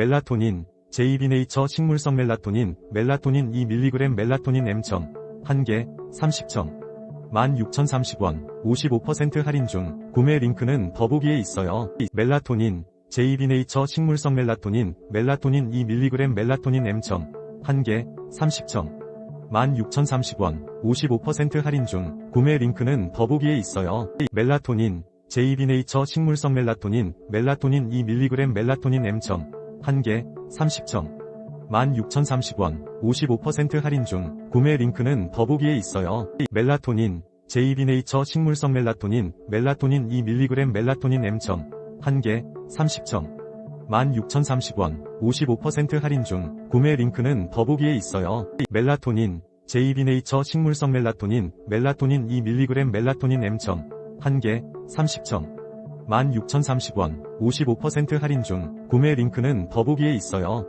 멜라토닌, JB네이처 식물성 멜라토닌, 멜라토닌 2mg 멜라토닌 M점, 1개, 30점. 16,030원, 55% 할인 중, 구매 링크는 더보기에 있어요. 멜라토닌, JB네이처 식물성 멜라토닌, 멜라토닌 2mg 멜라토닌 M점, 1개, 30점. 16,030원, 55% 할인 중, 구매 링크는 더보기에 있어요. 멜라토닌, JB네이처 식물성 멜라토닌, 멜라토닌 2mg 멜라토닌 M점, 1개, 30점. 16,030원, 55% 할인 중, 구매 링크는 더보기에 있어요. 멜라토닌, JB네이처 식물성 멜라토닌, 멜라토닌 2mg 멜라토닌 M점, 1개, 30점. 16,030원, 55% 할인 중, 구매 링크는 더보기에 있어요. 멜라토닌, JB네이처 식물성 멜라토닌, 멜라토닌 2mg 멜라토닌 M점, 1개, 30점. 16,030원, 55% 할인 중, 구매 링크는 더보기에 있어요.